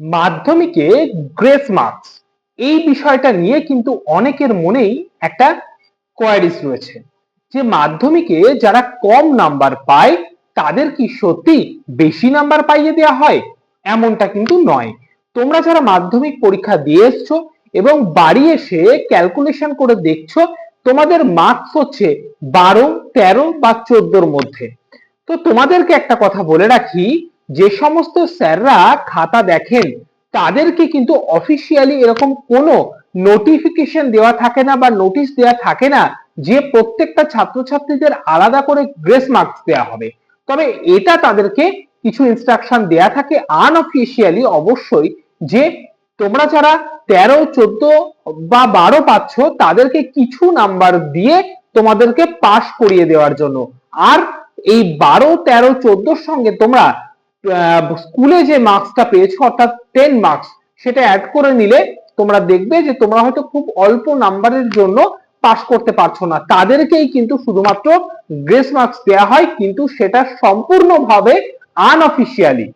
মাধ্যমিকে grace marks. এই বিষয়টা নিয়ে কিন্তু অনেকের মনেই একটা কোয়ারিজ রয়েছে যে মাধ্যমিকে যারা কম নাম্বার পায়, তাদের কি সত্যি বেশি নাম্বার পাইয়ে দেওয়া হয়? এমনটা কিন্তু নয়। তোমরা যারা মাধ্যমিক পরীক্ষা দিয়ে এসছো এবং বাড়ি এসে ক্যালকুলেশন করে দেখছ, তোমাদের মার্কস হচ্ছে বারো, তেরো বা চোদ্দোর মধ্যে। তো তোমাদেরকে একটা কথা বলে রাখি যে সমস্ত স্যাররা খাতা দেখেন, তাদেরকে কিন্তু অফিসিয়ালি এরকম কোনো নোটিফিকেশন দেওয়া থাকে না বা নোটিশ দেওয়া থাকে না যে প্রত্যেকটা ছাত্রছাত্রীদের আলাদা করে গ্রেস মার্কস দেওয়া হবে। তবে এটা তাদেরকে কিছু ইনস্ট্রাকশন দেয়া থাকে আনঅফিসিয়ালি অবশ্যই যে তোমরা যারা তেরো, চোদ্দ বা বারো পাচ্ছ, তাদেরকে কিছু নাম্বার দিয়ে তোমাদেরকে পাশ করিয়ে দেওয়ার জন্য। আর এই বারো, তেরো, চোদ্দোর সঙ্গে তোমরা স্কুলে যে মার্কসটা পেয়েছ, অর্থাৎ টেন মার্কস সেটা অ্যাড করে নিলে তোমরা দেখবে যে তোমরা হয়তো খুব অল্প নাম্বারের জন্য পাস করতে পারছ না। তাদেরকেই কিন্তু শুধুমাত্র গ্রেস মার্কস দেওয়া হয়, কিন্তু সেটা সম্পূর্ণভাবে আনঅফিসিয়ালি